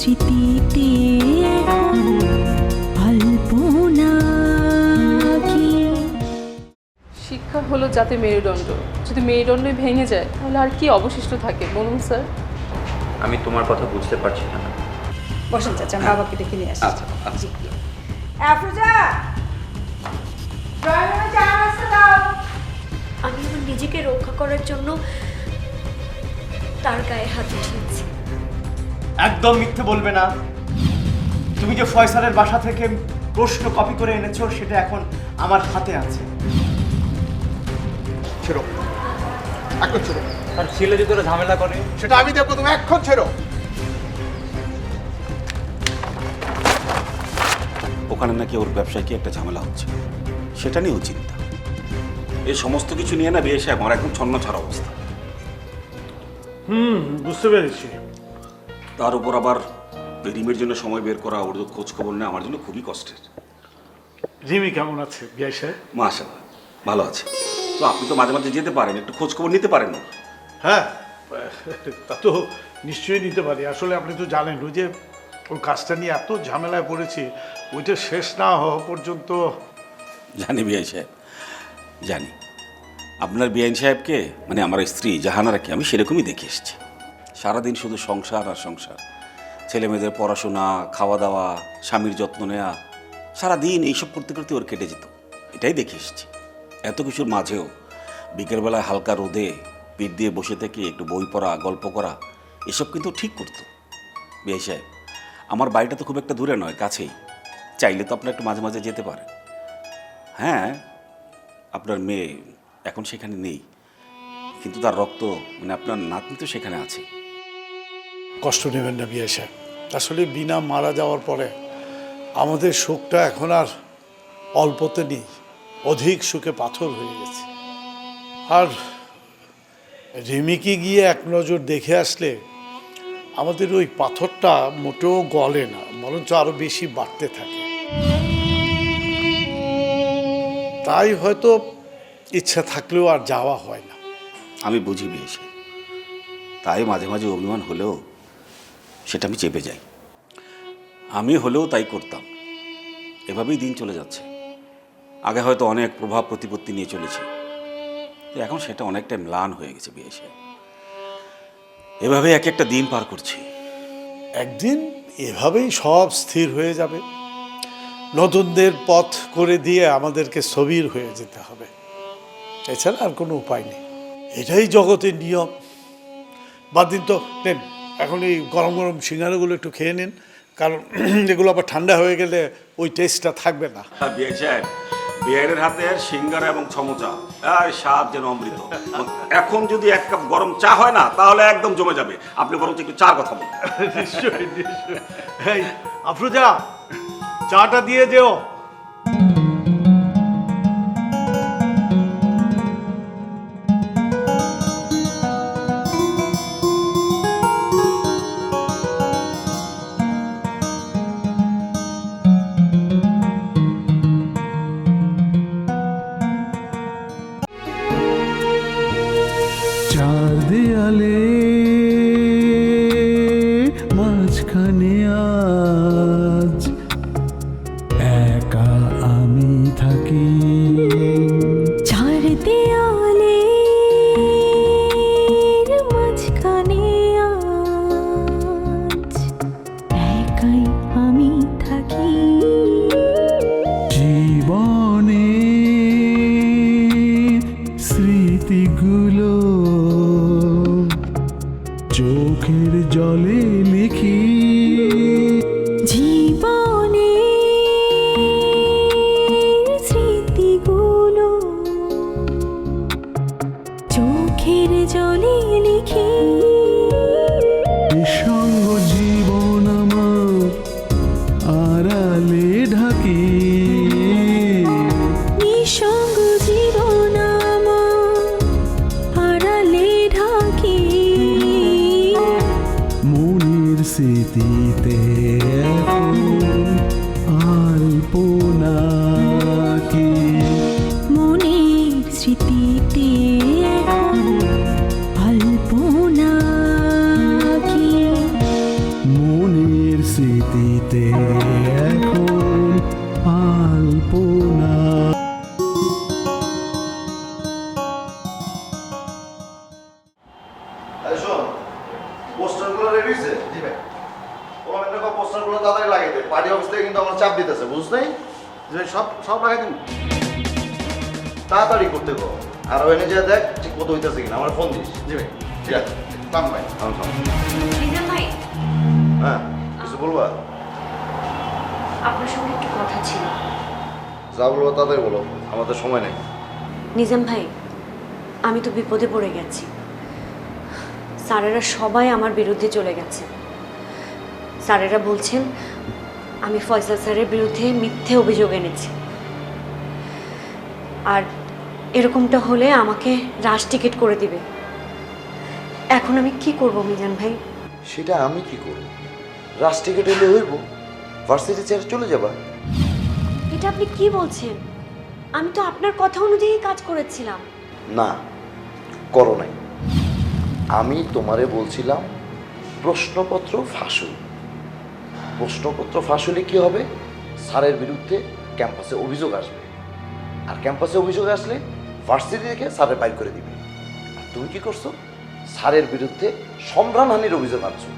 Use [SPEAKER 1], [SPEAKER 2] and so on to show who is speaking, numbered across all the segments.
[SPEAKER 1] স্মৃতিতে
[SPEAKER 2] শিক্ষা হলো যাতে মেরুদণ্ড। যদি মেরুদণ্ডই ভেঙে যায় তাহলে আর কি অবশিষ্ট থাকে? বলুন স্যার।
[SPEAKER 3] আমি তোমার কথা বুঝতে পারছি না।
[SPEAKER 4] বসেন চাচা বাবাকে ডেকে নিয়ে আসি।
[SPEAKER 3] আচ্ছা আচ্ছা।
[SPEAKER 4] আফরোজা!
[SPEAKER 5] আমি আমার নিজেকে রক্ষা করার জন্য তার গায়ে হাত উঠিয়েছি।
[SPEAKER 6] একদম মিথ্যে বলবে না। তুমি যে ফয়সালের বাসা থেকে প্রশ্ন কপি করে এনেছো সেটা এখন আমার হাতে আছে।
[SPEAKER 7] ছেড়ো। এখন ছেড়ো।
[SPEAKER 3] আর ছেলে যদি ওরা ঝামেলা করে।
[SPEAKER 7] সেটা আমি দেখব তুমি এখন ছেড়ো।
[SPEAKER 8] ওখানে নাকি ওর ব্যবসায় কি একটা ঝামেলা হচ্ছে? সেটা নিয়েও চিন্তা। এই সমস্ত কিছু নিয়ে না বিয়ে সাহেব আমার একদম ছন্ন ছাড়া অবস্থা।
[SPEAKER 9] হুম বুঝতে পেরেছি।
[SPEAKER 8] তার উপর আবার রিমের জন্য সময় বের করা ওর খোঁজ খবর নেওয়া আমার জন্য খুবই কষ্টের।
[SPEAKER 9] রিমি কেমন আছে বিয়াই সাহেব?
[SPEAKER 8] ভালো আছে। তো আপনি তো মাঝে মাঝে যেতে পারেন একটু খোঁজ খবর নিতে পারেন না?
[SPEAKER 9] হ্যাঁ তা তো নিশ্চয়ই নিতে পারি। আসলে আপনি তো জানেন ওই যে ওই কাজটা নিয়ে এত ঝামেলায় পড়েছি ওইটা শেষ না হওয়া পর্যন্ত
[SPEAKER 8] জানি বিআই সাহেব জানি। আপনার বিআইন সাহেবকে মানে আমার স্ত্রী জাহানারাকে আমি সেরকমই দেখে এসেছি। সারাদিন শুধু সংসার আর সংসার। ছেলে মেয়েদের পড়াশোনা খাওয়া দাওয়া স্বামীর যত্ন নেওয়া সারাদিন এইসব করতে করতে ওর কেটে যেত। এটাই দেখে এসেছি। এত কিছুর মাঝেও বিকেলবেলায় হালকা রোদে পিঠ দিয়ে বসে থেকে একটু বই পড়া, গল্প করা, এসব কিন্তু ঠিক করতো। বিআই সাহেব আমার বাড়িটা তো খুব একটা দূরে নয়, কাছেই। চাইলে তো আপনার একটু মাঝে মাঝে যেতে পারেন। হ্যাঁ আপনার মেয়ে এখন সেখানে নেই। কিন্তু তার রক্ত মানে আপনার নাতনি তো সেখানে আছে।
[SPEAKER 9] কষ্ট নেবেন না বিয়ে সাহেব। আসলে বিনা মারা যাওয়ার পরে আমাদের শোকটা এখন আর অল্পতে নেই, অধিক সুখে পাথর হয়ে গেছে। আর রিমিকে গিয়ে এক নজর দেখে আসলে আমাদের ওই পাথরটা মোটেও গলে না, বরঞ্চ আরও বেশি বাড়তে থাকে। তাই হয়তো ইচ্ছা থাকলেও আর যাওয়া হয় না।
[SPEAKER 8] আমি বুঝি বিয়েছে তাই মাঝে মাঝে অভিমান হলেও সেটা আমি চেপে যাই। আমি হলেও তাই করতাম। এভাবেই দিন চলে যাচ্ছে। আগে হয়তো অনেক প্রভাব প্রতিপত্তি নিয়ে চলেছি। এখন সেটা অনেকটা ম্লান হয়ে গেছে বিয়েছে এভাবে এক একটা দিন পার করছি।
[SPEAKER 9] একদিন এভাবেই সব স্থির হয়ে যাবে। নতুনদের পথ করে দিয়ে আমাদেরকে স্থবির হয়ে যেতে হবে। এছাড়া আর কোনো উপায় নেই। এটাই জগতের নিয়ম। বাদ দিন তো এখন এই গরম গরম সিঙ্গারাগুলো একটু খেয়ে নিন। কারণ এগুলো আবার ঠান্ডা হয়ে গেলে ওই টেস্টটা থাকবে না।
[SPEAKER 8] সাহেব বিয়ের হাতের সিঙ্গারা এবং ছমচা আর স্বাদ যেন অমৃত। এখন যদি এক কাপ গরম চা হয় না তাহলে একদম জমে যাবে। আপনি বরং একটু চার কথা বলুন।
[SPEAKER 9] নিশ্চয়ই আফরোজা চাটা দিয়ে যেও।
[SPEAKER 10] কিন্তু আমার চাপ দিতেছে নাই সব সব লাগাই দিন তাড়াতাড়ি করতে গো আর ওখানে যা দেখ ঠিক মতো হইতেছে কিনা আমার ফোন দিস। জি ভাই। ঠিক আছে? কাম ভাই। কাম কাম
[SPEAKER 5] নিজাম ভাই।
[SPEAKER 10] হ্যাঁ কিছু বলবা?
[SPEAKER 5] আপনার সঙ্গে একটু কথা ছিল।
[SPEAKER 10] যা বলব তাড়াতাড়ি বলো আমাদের সময় নেই।
[SPEAKER 5] নিজাম ভাই আমি তো বিপদে পড়ে গেছি। স্যারেরা সবাই আমার বিরুদ্ধে চলে গেছে। স্যারেরা বলছেন আমি ফয়সাল স্যারের বিরুদ্ধে মিথ্যে অভিযোগ এনেছি। আর এরকমটা হলে আমাকে রাশ টিকিট করে দিবে। এখন আমি কি করব মিজান ভাই?
[SPEAKER 10] সেটা আমি কি করব? রাশ টিকিট এলে হইব। ভার্সিটি ছেড়ে চলে যাবা।
[SPEAKER 5] এটা আপনি কি বলছেন? আমি তো আপনার কথা অনুযায়ী কাজ করেছিলাম।
[SPEAKER 10] না করো নাই। আমি তোমারে বলছিলাম প্রশ্নপত্র ফাঁসুল প্রশ্নপত্র ফাঁস হলে কি হবে? স্যারের বিরুদ্ধে ক্যাম্পাসে অভিযোগ আসবে। আর ক্যাম্পাসে অভিযোগ আসলে ভার্সিটি থেকে স্যারের বাইর করে দিবে। আর তুমি কি করছ? স্যারের বিরুদ্ধে সম্ভ্রামহানির অভিযোগ আনছো।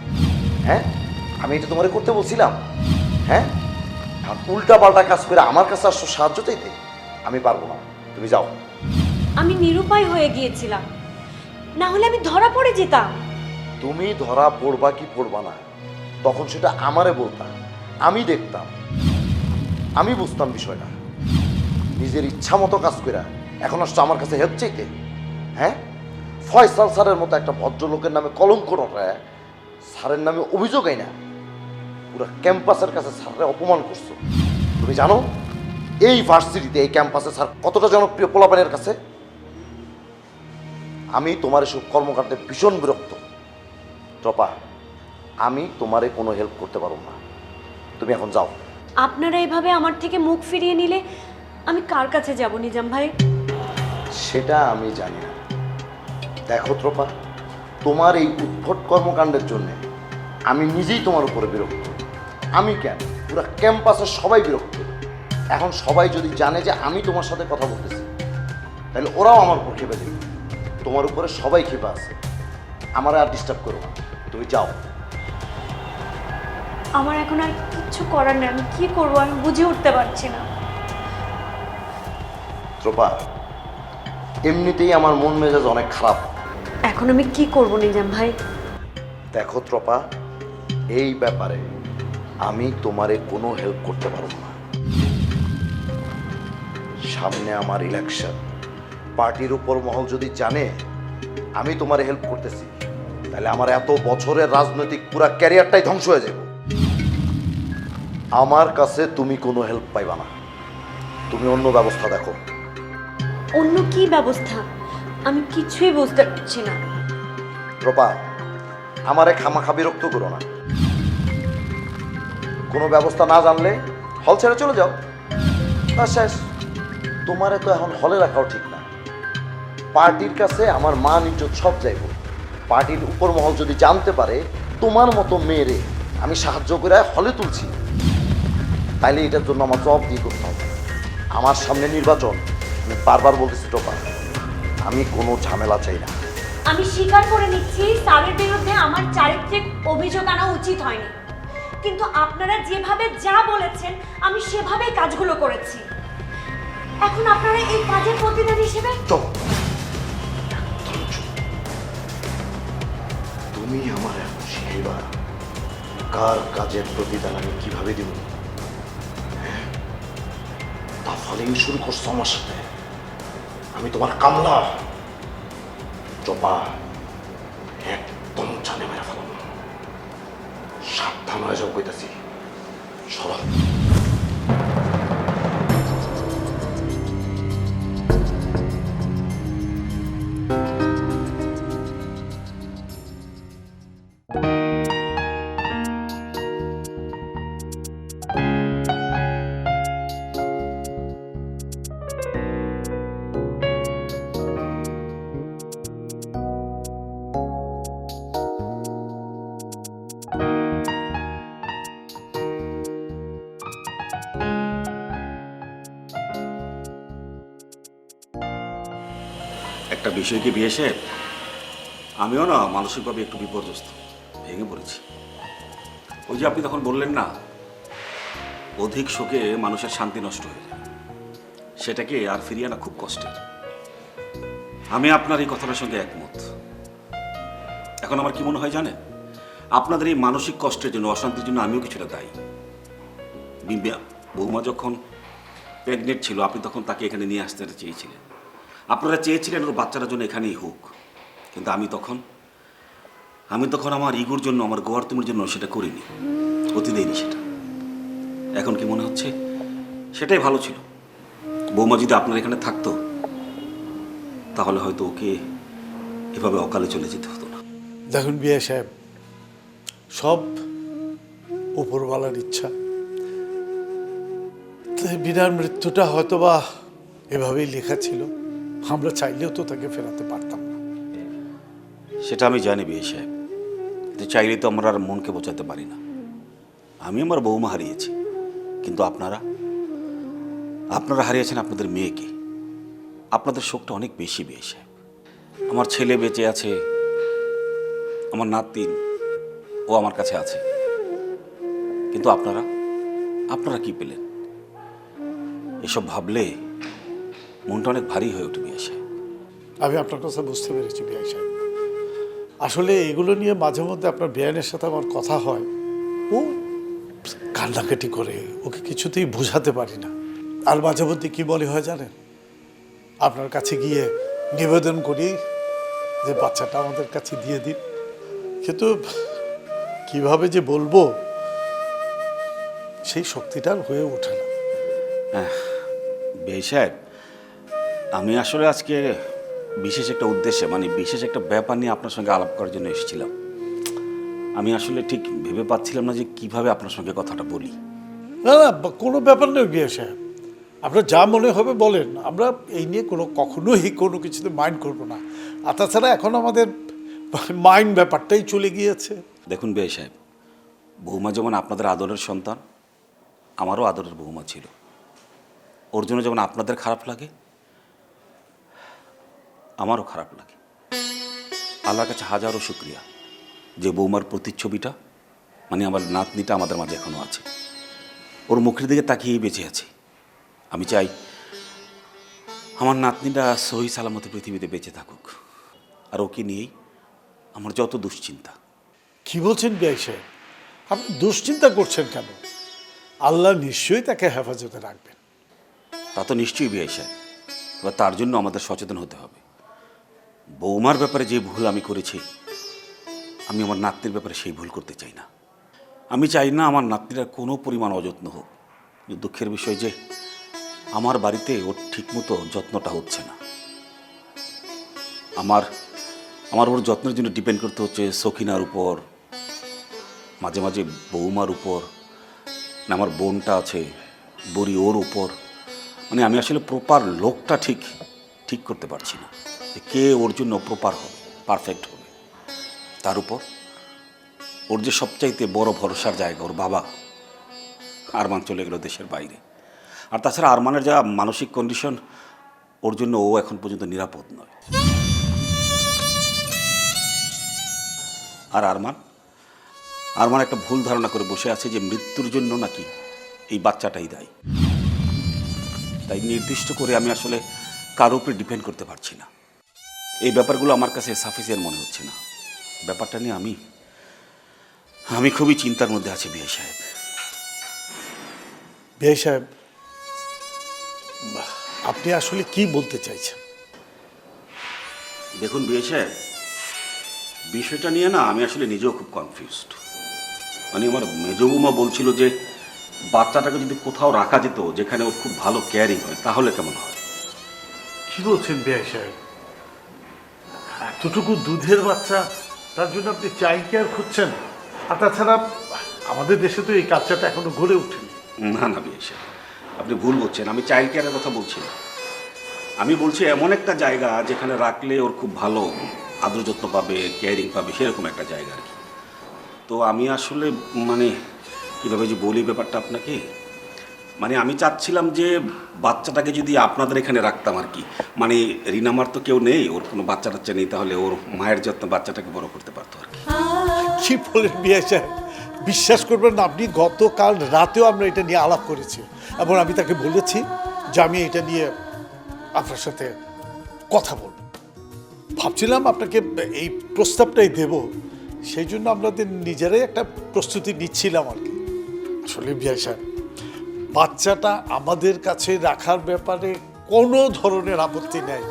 [SPEAKER 10] হ্যাঁ? আমি এটা তোমারে করতে বলছিলাম। হ্যাঁ? আর উল্টা পাল্টা কাজ করে আমার কাছে আসছো সাহায্য চাইতে আমি পারব না। তুমি যাও।
[SPEAKER 5] আমি নিরুপায় হয়ে গিয়েছিলাম। না হলে আমি ধরা পড়ে যেতাম।
[SPEAKER 10] তুমি ধরা পড়বা কি পড়বা না। তখন সেটা আমারে বলতাম। আমি দেখতাম। আমি বুঝতাম বিষয়টা। নিজের ইচ্ছা মতো কাজ করে এখন আসছো আমার কাছে হেল্প চাইতে। হ্যাঁ? ফয়সাল স্যারের মতো একটা ভদ্রলোকের নামে কলঙ্ক রটায় স্যারের নামে অভিযোগ না পুরো ক্যাম্পাসের কাছে স্যারের অপমান করছ। তুমি জানো, এই ভার্সিটিতে, এই ক্যাম্পাসে স্যার কতটা জনপ্রিয় পোলাপানের কাছে? আমি তোমার এসব কর্মকাণ্ডে ভীষণ বিরক্ত। টপা আমি তোমারে কোনো হেল্প করতে পারব না। তুমি এখন যাও।
[SPEAKER 5] আপনারা এভাবে আমার থেকে মুখ ফিরিয়ে নিলে আমি কার কাছে যাব নিজাম ভাই?
[SPEAKER 10] সেটা আমি জানি না। দেখো ত্রপা তোমার এই উদ্ভট কর্মকাণ্ডের জন্য আমি নিজেই তোমার উপরে বিরক্ত। আমি কেন? পুরো ক্যাম্পাসের সবাই বিরক্ত। এখন সবাই যদি জানে যে আমি তোমার সাথে কথা বলতেছি তাহলে ওরাও আমার উপর খেপে দেবে। তোমার উপরে সবাই খেপে আছে। আমার আর ডিস্টার্ব করো না। তুমি যাও।
[SPEAKER 5] আমার এখন আর কিচ্ছু করার নেই। আমি কি করব? আমি বুঝে উঠতে পারছি না।
[SPEAKER 10] ত্রপা এমনিতেই আমার মন মেজাজ অনেক খারাপ।
[SPEAKER 5] এখন আমি কি করব নিজাম ভাই?
[SPEAKER 10] দেখো ত্রপা এই ব্যাপারে আমি তোমারে কোনো হেল্প করতে পারব না। সামনে আমার ইলেকশন পার্টির উপর মহল যদি জানে আমি তোমারে হেল্প করতেছি। তাহলে আমার এত বছরের রাজনৈতিক পুরা ক্যারিয়ারটাই ধ্বংস হয়ে যাবে। আমার কাছে তুমি কোনো হেল্প পাইবা না। তুমি অন্য ব্যবস্থা দেখো।
[SPEAKER 5] অন্য কি ব্যবস্থা? আমি কিছুই বুঝতে পারছি না।
[SPEAKER 10] রূপা আমারে খামাখা বিরক্ত করো না। কোনো ব্যবস্থা না জানলে হল ছেড়ে চলে যাও। না শেষ। তোমারে তো এখন হলে রাখাও ঠিক না। পার্টির কাছে আমার মা ইজ্জত সব যাইব। পার্টির উপর মহল যদি জানতে পারে তোমার মতো মেয়েরে আমি সাহায্য করে হলে তুলছি। তাইলে এটার জন্য আমার জব দিয়ে করতে হবে। আমার সামনে নির্বাচন আমি বারবার বলতেছি টোপা আমি কোনো ঝামেলা চাই না।
[SPEAKER 5] আমি স্বীকার করে নিচ্ছি স্যারের বিরুদ্ধে আমার চারিত্রিক অভিযোগ আনা উচিত হয়নি। কিন্তু আপনারা যেভাবে যা বলেছেন আমি সেভাবেই কাজগুলো করেছি। এখন আপনারা এই কাজের প্রতিদান হিসেবে
[SPEAKER 10] চুপ একদম চুপ তুমি আমার এখন কার কাজের প্রতিদান আমি কীভাবে দিব? ফলিং শুরু করছ আমার সাথে। আমি তোমার কামলা চোপা একদম জানে মেরে ফলন সাবধান হয়ে যাও কইতাছি। সরব
[SPEAKER 8] বিষয় কি বিয়ে সাহেব, আমিও না মানসিকভাবে একটু বিপর্যস্ত, ভেঙে পড়েছি। ওই যে আপনি তখন বললেন না, অধিক শোকে মানুষের শান্তি নষ্ট হয়ে যায়। সেটাকে আর ফিরিয়ে আনা খুব কষ্টের। আমি আপনার এই কথাটার সঙ্গে একমত। এখন আমার কি মনে হয় জানেন? আপনাদের এই মানসিক কষ্টের জন্য, অশান্তির জন্য আমিও কিছুটা দায়ী। বিম্বিয়া, বৌমা যখন প্রেগনেন্ট ছিল, আপনি তখন তাকে এখানে নিয়ে আসতে চেয়েছিলেন। আপনারা চেয়েছিলেন ওর বাচ্চাটার জন্য এখানেই হোক। কিন্তু আমি তখন আমি তখন আমার ইগুর জন্য, আমার গোয়ার তুমির জন্য সেটা করিনি। অতি দেয়নি সেটা। এখন কি মনে হচ্ছে? সেটাই ভালো ছিল। বৌমা যদি আপনার এখানে থাকতো, তাহলে হয়তো ওকে এভাবে অকালে চলে যেতে হতো না।
[SPEAKER 9] দেখুন বিয়ে সাহেব, সব উপরওয়ালার ইচ্ছা। বিনার মৃত্যুটা হয়তো বা এভাবেই লেখা ছিল। আমরা চাইলেও তো তাকে ফেরাতে পারতাম না।
[SPEAKER 8] সেটা আমি জানি, বিয়ে সাহেব। চাইলে তো আমরা আর মনকে বোঝাতে পারি না। আমি আমার বৌমা হারিয়েছি। কিন্তু আপনারা? আপনারা হারিয়েছেন আপনাদের মেয়েকে। আপনাদের শোকটা অনেক বেশি, বিয়ে সাহেব। আমার ছেলে বেঁচে আছে, আমার নাতিন ও আমার কাছে আছে। কিন্তু আপনারা? আপনারা কি পেলেন? এসব ভাবলে মনটা অনেক ভারী হয়ে উঠবে বিয়ে সাহেব।
[SPEAKER 9] আমি আপনার কথা বুঝতে পেরেছি বিআই সাহেব। আসলে এগুলো নিয়ে মাঝে মধ্যে আপনার বেআইনের সাথে আমার কথা হয়। ও কান্নাকাটি করে ওকে কিছুতেই বোঝাতে পারি না। আর মাঝে মধ্যে কী বলে হয় জানেন? আপনার কাছে গিয়ে নিবেদন করি যে বাচ্চাটা আমাদের কাছে দিয়ে দিন। কিন্তু কীভাবে যে বলব সেই শক্তিটা আর হয়ে ওঠে না।
[SPEAKER 8] বেই সাহেব আমি আসলে আজকে বিশেষ একটা উদ্দেশ্যে মানে বিশেষ একটা ব্যাপার নিয়ে আপনার সঙ্গে আলাপ করার জন্য এসেছিলাম। আমি আসলে ঠিক ভেবে পাচ্ছিলাম না যে কীভাবে আপনার সঙ্গে কথাটা বলি।
[SPEAKER 9] না না কোনো ব্যাপার নেই বিয়ে সাহেব। আপনার যা মনে হবে বলেন। আমরা এই নিয়ে কোনো কখনোই কোনো কিছুতে মাইন্ড করব না। আর তাছাড়া এখন আমাদের মাইন্ড ব্যাপারটাই চলে গিয়েছে।
[SPEAKER 8] দেখুন বেই সাহেব বৌমা যেমন আপনাদের আদরের সন্তান আমারও আদরের বৌমা ছিল। ওর জন্য যেমন আপনাদের খারাপ লাগে আমারও খারাপ লাগে। আল্লাহর কাছে হাজারো শুক্রিয়া যে বৌমার প্রতিচ্ছবিটা মানে আমার নাতনিটা আমাদের মাঝে এখনও আছে। ওর মুখের দিকে তাকিয়েই বেঁচে আছে। আমি চাই আমার নাতনিটা সহি সালামতে পৃথিবীতে বেঁচে থাকুক। আর ওকে নিয়েই আমার যত দুশ্চিন্তা।
[SPEAKER 9] কি বলছেন বিআই সাহেব? আপনি দুশ্চিন্তা করছেন কেন? আল্লাহ নিশ্চয়ই তাকে হেফাজতে রাখবেন।
[SPEAKER 8] তা তো নিশ্চয়ই বিয়ে সাহেব। এবার তার জন্য আমাদের সচেতন হতে হবে। বৌমার ব্যাপারে যে ভুল আমি করেছি, আমি আমার নাতনির ব্যাপারে সেই ভুল করতে চাই না। আমি চাই না আমার নাতনির কোনো পরিমাণ অযত্ন হোক। দুঃখের বিষয় যে, আমার বাড়িতে ওর ঠিকমতো যত্নটা হচ্ছে না। আমার আমার ওর যত্নের জন্য ডিপেন্ড করতে হচ্ছে সখিনার উপর, মাঝে মাঝে বৌমার উপর না আমার বোনটা আছে, বড়ি ওর উপর। মানে আমি আসলে প্রপার লোকটা ঠিক ঠিক করতে পারছি না। কে ওর জন্য প্রপার হবে পারফেক্ট হবে। তার উপর ওর যে সবচাইতে বড় ভরসার জায়গা, ওর বাবা আরমান চলে গেল দেশের বাইরে। আর তাছাড়া আরমানের যা মানসিক কন্ডিশন ওর জন্য ও এখন পর্যন্ত নিরাপদ নয়। আর আরমান আরমান একটা ভুল ধারণা করে বসে আছে যে মৃত্যুর জন্য নাকি এই বাচ্চাটাই দায়ী। তাই নির্দিষ্ট করে আমি আসলে কারও উপরে ডিপেন্ড করতে পারছি না। এই ব্যাপারগুলো আমার কাছে সাফিসিয়েন্ট মনে হচ্ছে না। ব্যাপারটা নিয়ে আমি আমি খুবই চিন্তার মধ্যে আছি বিয়ে সাহেব।
[SPEAKER 9] বিআই সাহেব বাহ, আপনি আসলে কি বলতে চাইছেন?
[SPEAKER 8] দেখুন বিয়ে সাহেব বিষয়টা নিয়ে না আমি আসলে নিজেও খুব কনফিউজড মানে আমার মেজবুমা বলছিল যে বাচ্চাটাকে যদি কোথাও রাখা যেত যেখানে ওর খুব ভালো কেয়ারিং হয় তাহলে কেমন হয়?
[SPEAKER 9] কি বলছেন বিআই সাহেব? এতটুকু দুধের বাচ্চা, তার জন্য আপনি চাই কেয়ার খুঁজছেন? আর তাছাড়া আমাদের দেশে তো এই কালচারটা এখনও গড়ে ওঠেনি।
[SPEAKER 8] না না, বিয়ে আপনি ভুল বলছেন। আমি চাইল্ড কেয়ারের কথা বলছি না। আমি বলছি এমন একটা জায়গা যেখানে রাখলে ওর খুব ভালো আদর যত্ন পাবে কেয়ারিং পাবে, সেরকম একটা জায়গা আর কি। তো আমি আসলে মানে কীভাবে যে বলি ব্যাপারটা আপনাকে মানে আমি চাচ্ছিলাম যে বাচ্চাটাকে যদি আপনাদের এখানে রাখতাম আর কি। মানে রিনামার তো কেউ নেই, ওর কোনো বাচ্চা টাচ্চা নেই, তাহলে ওর মায়ের যত্ন বাচ্চাটাকে বড় করতে পারতো আর কি।
[SPEAKER 9] বলেন বিয়ে সাহেব বিশ্বাস করবেন না, আপনি গতকাল রাতেও আমরা এটা নিয়ে আলাপ করেছি এবং আমি তাকে বলেছি যে আমি এটা নিয়ে আপনার সাথে কথা বলব। ভাবছিলাম আপনাকে এই প্রস্তাবটাই দেব, সেই জন্য আমাদের নিজেরাই একটা প্রস্তুতি নিচ্ছিলাম আর কি। আসলে বিয়ে সাহেব বাচ্চাটা আমাদের কাছে রাখার ব্যাপারে কোনো ধরনের আপত্তি নেই।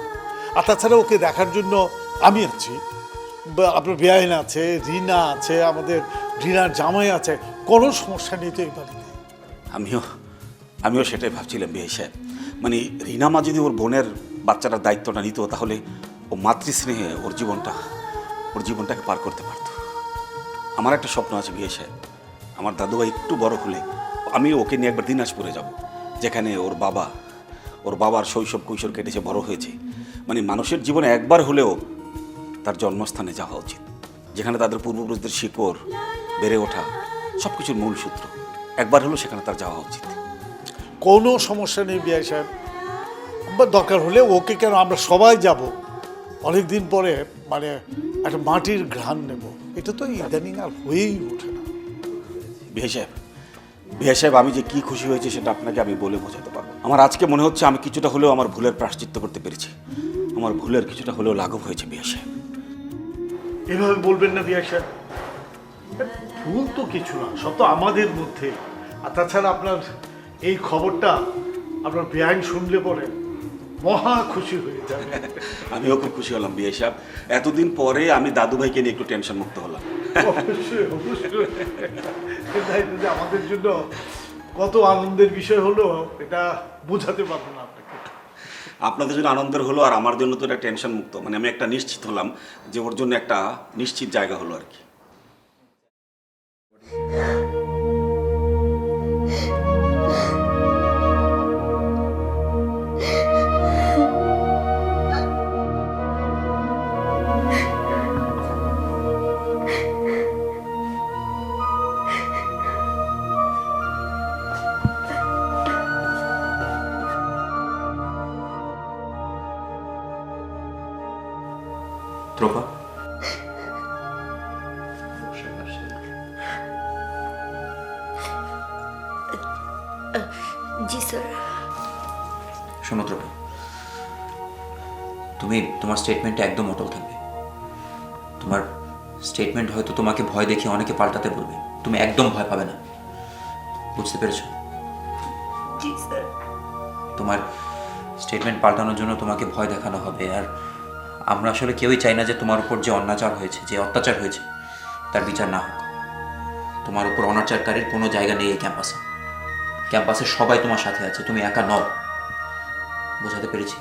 [SPEAKER 9] আর তাছাড়া ওকে দেখার জন্য আমি আছি। আপনার বেআইন আছে, রিনা আছে, আমাদের রিনার জামাই আছে, কোনো সমস্যা নেই তো এই বাড়িতে।
[SPEAKER 8] আমিও আমিও সেটাই ভাবছিলাম বিয়ে সাহেব। মানে রিনামা যদি ওর বোনের বাচ্চাটার দায়িত্বটা নিত, তাহলে ও মাতৃস্নেহে ওর জীবনটা, ওর জীবনটাকে পার করতে পারতো। আমার একটা স্বপ্ন আছে বিয়ে সাহেব। আমার দাদুভাই একটু বড় হলে আমি ওকে নিয়ে একবার দিনাজপুরে যাব যেখানে ওর বাবা ওর বাবার শৈশব কৈশোর কেটেছে বড় হয়েছে। মানে মানুষের জীবনে একবার হলেও তার জন্মস্থানে যাওয়া উচিত যেখানে তাদের পূর্বপুরুষদের শিকড় বেড়ে ওঠা সব কিছুর মূল সূত্র। একবার হলেও সেখানে তার যাওয়া উচিত।
[SPEAKER 9] কোনো সমস্যা নেই বিআই সাহেব। বা দরকার হলে ওকে কেন আমরা সবাই যাব? অনেক দিন পরে মানে একটা মাটির ঘ্রাণ নেব। এটা তো ইদানিং আর হয়েই ওঠে না।
[SPEAKER 8] বিহে সাহেব বিহে সাহেব আমি যে কি খুশি হয়েছে সেটা আপনাকে আমি বলে বোঝাতে পারব। আমার আজকে মনে হচ্ছে আমি কিছুটা হলেও আমার ভুলের প্রাশ্চিত্য করতে পেরেছি। আমার ভুলের কিছুটা হলেও লাঘব হয়েছে বিহে সাহেব।
[SPEAKER 9] এভাবে বলবেন না বিআই সাহেব। ভুল তো কিছু না সব তো আমাদের মধ্যে। আর তাছাড়া আপনার এই খবরটা আপনার বেআইন শুনলে পরে মহা খুশি হয়ে যাবে।
[SPEAKER 8] আমিও খুব খুশি হলাম বিয়ে সাহেব। এতদিন পরে আমি দাদু ভাইকে নিয়ে একটু টেনশন মুক্ত হলাম।
[SPEAKER 9] অবশ্যই অবশ্যই। যে আমাদের জন্য কত আনন্দের বিষয় হলো, এটা বোঝাতে পারব না
[SPEAKER 8] আপনাদের জন্য আনন্দের হলো আর আমার জন্য তো এটা টেনশন মুক্ত মানে আমি একটা নিশ্চিত হলাম যে ওর জন্য একটা নিশ্চিত জায়গা হলো আর কি।
[SPEAKER 3] তোমার স্টেটমেন্টে একদম অটল থাকবে। তোমার স্টেটমেন্ট হয়তো তোমাকে ভয় দেখিয়ে অনেকে পাল্টাতে বলবে। তুমি একদম ভয় পাবে না। বুঝতে পেরেছ? তোমার স্টেটমেন্ট পাল্টানোর জন্য তোমাকে ভয় দেখানো হবে। আর আমরা আসলে কেউই চাই না যে তোমার উপর যে অত্যাচার হয়েছে যে অত্যাচার হয়েছে তার বিচার না হোক। তোমার উপর অনাচারকারীর কোনো জায়গা নেই এই ক্যাম্পাসে ক্যাম্পাসে সবাই তোমার সাথে আছে। তুমি একা নও। বোঝাতে পেরেছি?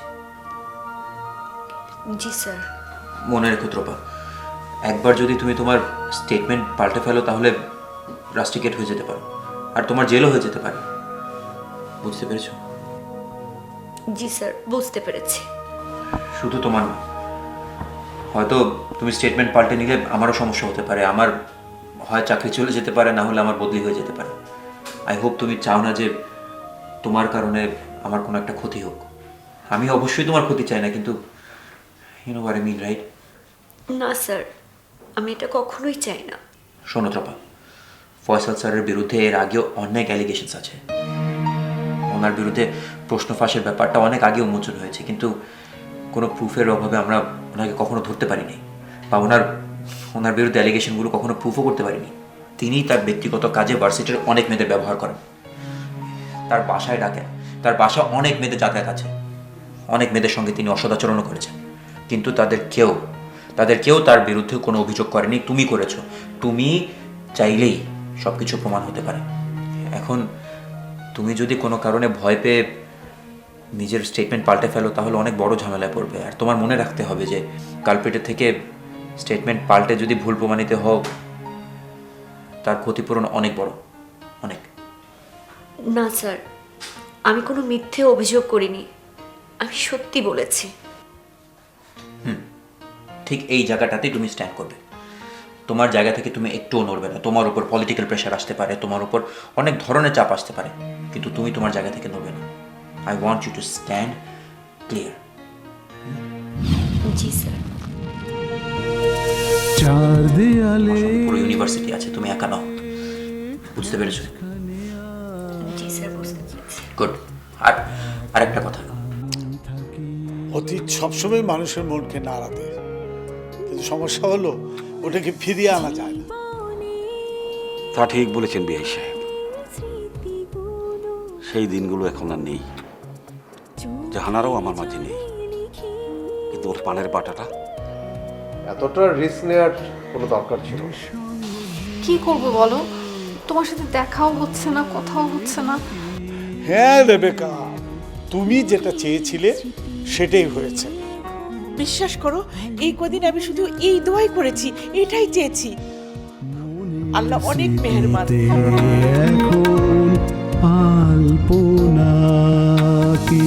[SPEAKER 5] জি স্যার।
[SPEAKER 3] মনে রেখো ত্রোপা একবার যদি তুমি তোমার স্টেটমেন্ট পাল্টে ফেলো তাহলে রাস্টিকেট হয়ে যেতে পারো আর তোমার জেলও হয়ে যেতে পারে। বুঝতে পেরেছ?
[SPEAKER 5] জি স্যার বুঝতে পেরেছি।
[SPEAKER 3] শুধু তোমার না হয়তো তুমি স্টেটমেন্ট পাল্টে নিলে আমারও সমস্যা হতে পারে আমার হয় চাকরি চলে যেতে পারে না হলে আমার বদলি হয়ে যেতে পারে। আই হোপ তুমি চাও না যে তোমার কারণে আমার কোনো একটা ক্ষতি হোক। আমি অবশ্যই তোমার ক্ষতি চাই না কিন্তু ইউনো আর মিন রাইট
[SPEAKER 5] না স্যার। আমি এটা কখনোই চাই না।
[SPEAKER 3] শোনো ত্রপা। ফয়সাল স্যারের বিরুদ্ধে এর আগেও অনেক অ্যালিগেশনস আছে। ওনার বিরুদ্ধে প্রশ্ন ফাঁসের ব্যাপারটা অনেক আগে উন্মোচন হয়েছে কিন্তু কোনো প্রুফের অভাবে আমরা ওনাকে কখনো ধরতে পারিনি। বা ওনার ওনার বিরুদ্ধে অ্যালিগেশনগুলো কখনো প্রুফও করতে পারিনি। তিনি তার ব্যক্তিগত কাজে ভার্সিটির অনেক মেয়েদের ব্যবহার করেন। তার বাসায় ডাকেন। তার বাসা অনেক মেয়েদের যাতায়াত আছে। অনেক মেয়েদের সঙ্গে তিনি অসদাচরণও করেছেন। কিন্তু তাদের কেউ তাদের কেউ তার বিরুদ্ধে কোনো অভিযোগ করেনি, তুমি করেছ। তুমি চাইলেই সব কিছু প্রমাণ হতে পারে। এখন তুমি যদি কোনো কারণে ভয় পেয়ে নিজের স্টেটমেন্ট পাল্টে ফেলো, তাহলে অনেক বড় ঝামেলায় পড়বে। আর তোমার মনে রাখতে হবে যে কালপেটের থেকে স্টেটমেন্ট পাল্টে যদি ভুল প্রমাণিত হও, তার ক্ষতিপূরণ অনেক বড়। অনেক।
[SPEAKER 5] না, স্যার। আমি কোনো মিথ্যে অভিযোগ করিনি। আমি সত্যি বলেছি।
[SPEAKER 3] ঠিক এই জায়গাটাতেই তুমি স্ট্যান্ড করবে। তোমার জায়গা থেকে তুমি একটুও নড়বে না। তোমার উপর পলিটিক্যাল প্রেশার আসতে পারে তোমার উপর অনেক ধরনের চাপ আসতে পারে কিন্তু তুমি তোমার জায়গা থেকে নড়বে না। I want you to stand clear
[SPEAKER 5] G sir
[SPEAKER 11] চার দেয়ালে
[SPEAKER 3] পুরো ইউনিভার্সিটি আছে তুমি একা নাও। বুঝতে পেরেছ?
[SPEAKER 5] জি স্যার বুঝতে পেরেছি।
[SPEAKER 3] গুড আর আরেকটা কথা।
[SPEAKER 9] অতীত সবসময় মানুষের মনকে নাড়া দেয়। কিন্তু সমস্যা হলো ওটাকে ফিরিয়ে আনা যায় না।
[SPEAKER 8] তা ঠিক বলেছেন বিআই সাহেব। সেই দিনগুলো এখন আর নেই। জাহানারাও আমার মাঝে নেই। কিন্তু ওর পানের বাটাটা?
[SPEAKER 7] এতটা রিস্ক নেওয়ার কোনো দরকার ছিল না।
[SPEAKER 2] কি করব বলো? তোমার সাথে দেখাও হচ্ছে না কথাও হচ্ছে না।
[SPEAKER 9] হ্যাঁ রেবেকা তুমি যেটা চেয়েছিলে সেটাই হয়েছে।
[SPEAKER 12] বিশ্বাস করো, এই কদিন আমি শুধু এই দোয়াই করেছি, এটাই চেয়েছি। আল্লাহ অনেক মেহরবান।
[SPEAKER 11] কি?